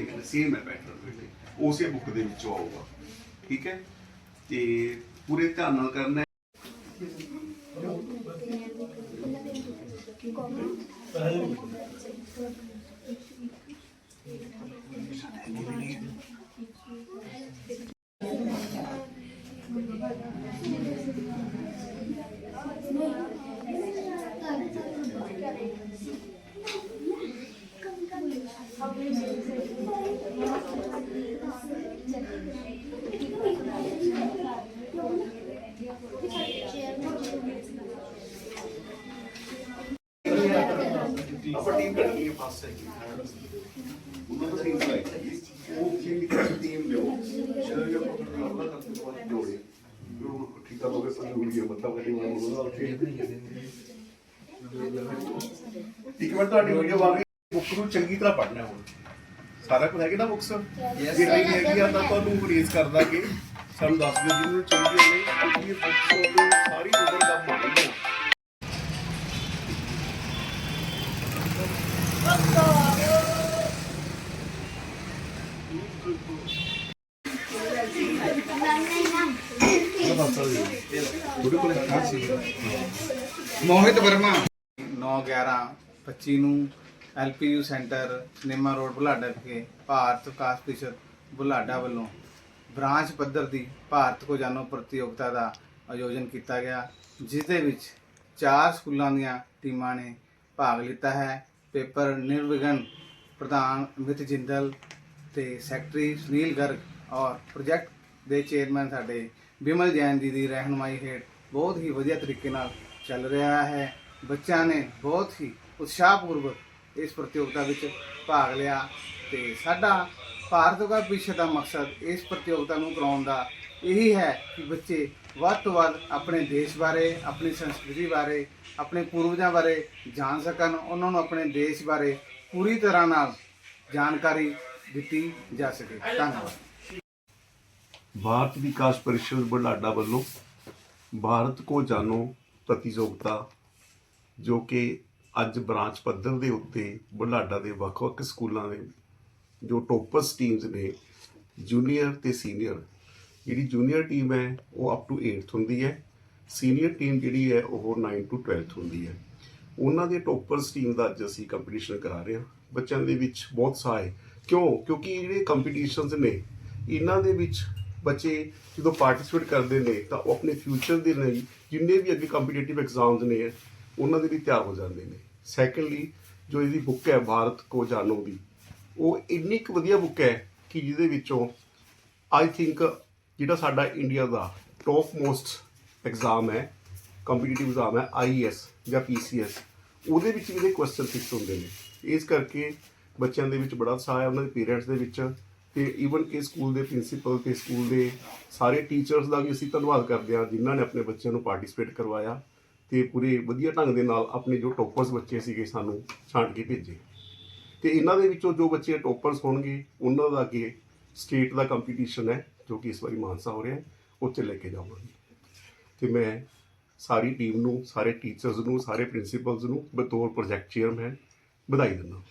ਲਿਖਿਆ ਸੇਮ ਹੈ ਪੈਟਰਨ ਬੇਟੇ ਉਸੇ ਬੁੱਕ ਦੇ ਵਿੱਚੋਂ ਆਊਗਾ। ਠੀਕ ਹੈ? ਤੇ ਪੂਰੇ ਧਿਆਨ ਨਾਲ ਕਰਨਾ ਹੈ। ਆਪਾਂ ਟੀਮ ਕੱਢਣੀ ਹੈ ਫਾਸਟ ਹੈ ਉਹਨਾਂ ਦਾ ਟੀਮ ਲਾਈਕ ਉਹ ਕੀ ਟੀਮ ਲਿਓ ਸ਼ਰਰ ਜੋ ਆਪਣਾ ਕਰਦੇ ਤੋਂ ਬਾਅਦ ਜੋੜੇ ਉਹ ਠੀਕ ਆ ਲੋਗੇ ਪਰ ਜੋੜੀ ਹੈ ਮਤਲਬ ਕਰੀ ਮੈਂ ਉਹਦਾ ਉੱਥੇ ਇੱਕ ਮਿੰਟ ਤੁਹਾਡੀ ਵੀਡੀਓ ਗਈ। ਬੁੱਕ ਨੂੰ ਚੰਗੀ ਤਰ੍ਹਾਂ ਪੜ੍ਹਨਾ ਹੁਣ। ਸਾਰਾ ਕੁਝ ਹੈਗਾ ਨਾ ਬੁੱਕਸ ਜੇ ਨਹੀਂ ਹੈਗੀ ਆ ਤਾਂ ਤੁਹਾਨੂੰ ਰੇਜ਼ ਕਰ ਦਾਂਗੇ। ਸਾਨੂੰ ਦੱਸ ਦਿਓ ਜਿਹਨੂੰ ਚਾਹੀਦੀ ਹੋਵੇ ਇਹ ਬੁੱਕਸ ਉਹ ਸਾਰੀ ਉਮਰ ਦਾ ਬਣਾਈ ਹੈ ਮੋਹਿਤ ਵਰਮਾ। 9 11 25 ਨੂੰ LPU centre cinema road, Bulada ਵਿਖੇ ਭਾਰਤ ਵਿਕਾਸ ਪ੍ਰੀਸ਼ਦ ਬੁਲਾਡਾ ਵੱਲੋਂ ਬ੍ਰਾਂਚ ਪੱਧਰ ਦੀ ਭਾਰਤ ਕੋ ਜਾਣੋ ਪ੍ਰਤੀਯੋਗਤਾ ਦਾ ਆਯੋਜਨ ਕੀਤਾ ਗਿਆ, ਜਿਸ ਦੇ ਵਿੱਚ ਚਾਰ ਸਕੂਲਾਂ ਦੀਆਂ ਟੀਮਾਂ ਨੇ ਭਾਗ ਲਿੱਤਾ ਹੈ। ਪੇਪਰ ਨਿਰਵਿਘਨ ਪ੍ਰਧਾਨ ਅਮਿਤ ਜਿੰਦਲ ਤੇ ਸੈਕਟਰੀ ਸੁਨੀਲ ਗਰਗ ਔਰ ਪ੍ਰੋਜੈਕਟ ਦੇ ਚੇਅਰਮੈਨ ਸਾਡੇ ਬਿਮਲ ਜੈਨ ਜੀ ਦੀ ਰਹਿਨੁਮਾਈ ਹੇਠ ਬਹੁਤ ਹੀ ਵਧੀਆ ਤਰੀਕੇ ਨਾਲ ਚੱਲ ਰਿਹਾ ਹੈ। ਬੱਚਿਆਂ ਨੇ ਬਹੁਤ ਹੀ ਉਤਸ਼ਾਹਪੂਰਵਕ ਇਸ ਪ੍ਰਤੀਯੋਗਤਾ ਵਿੱਚ ਭਾਗ ਲਿਆ ਤੇ ਸਾਡਾ ਭਾਰਤ ਦਾ ਵਿਸ਼ੇ ਦਾ ਮਕਸਦ ਇਸ ਪ੍ਰਤੀਯੋਗਤਾ ਨੂੰ ਕਰਾਉਣ ਦਾ ਇਹੀ ਹੈ ਕਿ ਬੱਚੇ ਵੱਧ ਤੋਂ ਵੱਧ ਆਪਣੇ ਦੇਸ਼ ਬਾਰੇ, ਆਪਣੀ ਸੰਸਕ੍ਰਿਤੀ ਬਾਰੇ, ਆਪਣੇ ਪੂਰਵਜਾਂ ਬਾਰੇ ਜਾਣ ਸਕਣ, ਉਹਨਾਂ ਨੂੰ ਆਪਣੇ ਦੇਸ਼ ਬਾਰੇ ਪੂਰੀ ਤਰ੍ਹਾਂ ਨਾਲ ਜਾਣਕਾਰੀ ਦਿੱਤੀ ਜਾ ਸਕੇ। ਧੰਨਵਾਦ। ਭਾਰਤ ਵਿਕਾਸ ਪਰਿਸ਼ਦ ਬੁਢਲਾਡਾ ਵੱਲੋਂ ਭਾਰਤ ਕੋ ਜਾਣੋ ਪ੍ਰਤੀਯੋਗਤਾ, ਜੋ ਕਿ ਅੱਜ ਬ੍ਰਾਂਚ ਪੱਧਰ ਦੇ ਉੱਤੇ ਬੁਢਲਾਡਾ ਦੇ ਵੱਖ-ਵੱਖ ਸਕੂਲਾਂ ਦੇ, ਜੋ ਟੋਪਰਸ ਟੀਮਸ ਨੇ, ਜੂਨੀਅਰ ਤੇ ਸੀਨੀਅਰ, ਜਿਹੜੀ ਜੂਨੀਅਰ ਟੀਮ ਹੈ, ਉਹ ਅਪ ਟੂ 8th ਹੁੰਦੀ ਹੈ। ਸੀਨੀਅਰ ਟੀਮ ਜਿਹੜੀ ਹੈ, ਉਹ 9 ਟੂ 12th ਹੁੰਦੀ ਹੈ। ਉਹਨਾਂ ਦੇ ਟੋਪਰਸ ਟੀਮ ਦਾ ਅੱਜ ਅਸੀਂ ਕੰਪੀਟੀਸ਼ਨ ਕਰਾ ਰਹੇ ਹਾਂ। ਬੱਚਿਆਂ ਦੇ ਵਿੱਚ ਬਹੁਤ ਸਾਰੇ ਕਿਉਂ? ਕਿਉਂਕਿ ਜਿਹੜੇ ਕੰਪੀਟੀਸ਼ਨਸ ਨੇ, ਇਹਨਾਂ ਦੇ ਵਿੱਚ ਬੱਚੇ ਜਦੋਂ ਪਾਰਟਿਸਿਪੇਟ ਕਰਦੇ ਨੇ, ਤਾਂ ਉਹ ਆਪਣੇ ਫਿਊਚਰ ਦੇ ਲਈ ਜਿੰਨੇ ਵੀ ਅੱਗੇ ਕੰਪੀਟੀਟਿਵ ਐਗਜ਼ਾਮਸ ਨੇ, ਉਹਨਾਂ ਦੇ ਲਈ ਤਿਆਰ ਹੋ ਜਾਂਦੇ ਨੇ। ਸੈਕੰਡਲੀ ਜੋ ਇਹਦੀ ਬੁੱਕ ਹੈ, ਭਾਰਤ ਕੋ ਜਾਣੋ ਦੀ, ਉਹ ਇੰਨੀ ਕੁ ਵਧੀਆ ਬੁੱਕ ਹੈ ਕਿ ਜਿਹਦੇ ਵਿੱਚੋਂ ਆਈ ਥਿੰਕ ਜਿਹੜਾ ਸਾਡਾ ਇੰਡੀਆ ਦਾ ਟੌਪ ਮੋਸਟ ਐਗਜ਼ਾਮ ਹੈ ਕੰਪੀਟੀਟਿਵ ਐਗਜ਼ਾਮ ਹੈ ਆਈਐਸ ਜਾਂ ਪੀਸੀਐਸ ਉਹਦੇ ਵਿੱਚ ਵੀ ਇਹਦੇ ਕੁਐਸਚਨ ਫਿਕਸ ਹੁੰਦੇ ਨੇ। ਇਸ ਕਰਕੇ ਬੱਚਿਆਂ ਦੇ ਵਿੱਚ ਬੜਾ ਉਤਸ਼ਾਹ ਹੈ, ਉਹਨਾਂ ਦੇ ਪੇਰੈਂਟਸ ਦੇ ਵਿੱਚ। ਤੇ ਈਵਨ ਕਿ ਸਕੂਲ ਦੇ ਪ੍ਰਿੰਸੀਪਲ ਤੇ ਸਕੂਲ ਦੇ ਸਾਰੇ ਟੀਚਰਸ ਦਾ ਵੀ ਅਸੀਂ ਧੰਨਵਾਦ ਕਰਦੇ ਹਾਂ, ਜਿਨ੍ਹਾਂ ਨੇ ਆਪਣੇ ਬੱਚਿਆਂ ਨੂੰ ਪਾਰਟਿਸਿਪੇਟ ਕਰਵਾਇਆ ਤੇ ਪੂਰੇ ਵਧੀਆ ਢੰਗ ਦੇ ਨਾਲ ਆਪਣੇ ਜੋ ਟੋਪਰਸ ਬੱਚੇ ਸੀਗੇ ਸਾਨੂੰ ਛਾਂਟ ਕੇ ਭੇਜੇ। ਤੇ ਇਹਨਾਂ ਦੇ ਵਿੱਚੋਂ ਜੋ ਬੱਚੇ ਟੋਪਰਸ ਹੋਣਗੇ, ਉਹਨਾਂ ਦਾ ਅੱਗੇ ਸਟੇਟ ਦਾ ਕੰਪੀਟੀਸ਼ਨ ਹੈ, ਜੋ ਕਿ ਇਸ ਵਾਰੀ ਮਾਨਸਾ ਹੋ ਰਿਹਾ ਹੈ, ਉੱਥੇ ਲੈ ਕੇ ਜਾਵਾਂਗੇ। ਤੇ ਮੈਂ ਸਾਰੀ ਟੀਮ ਨੂੰ, ਸਾਰੇ ਟੀਚਰਸ ਨੂੰ, ਸਾਰੇ ਪ੍ਰਿੰਸੀਪਲਸ ਨੂੰ ਬਤੌਰ ਪ੍ਰੋਜੈਕਟ ਚੇਅਰਮੈਨ ਵਧਾਈ ਦਿੰਦਾ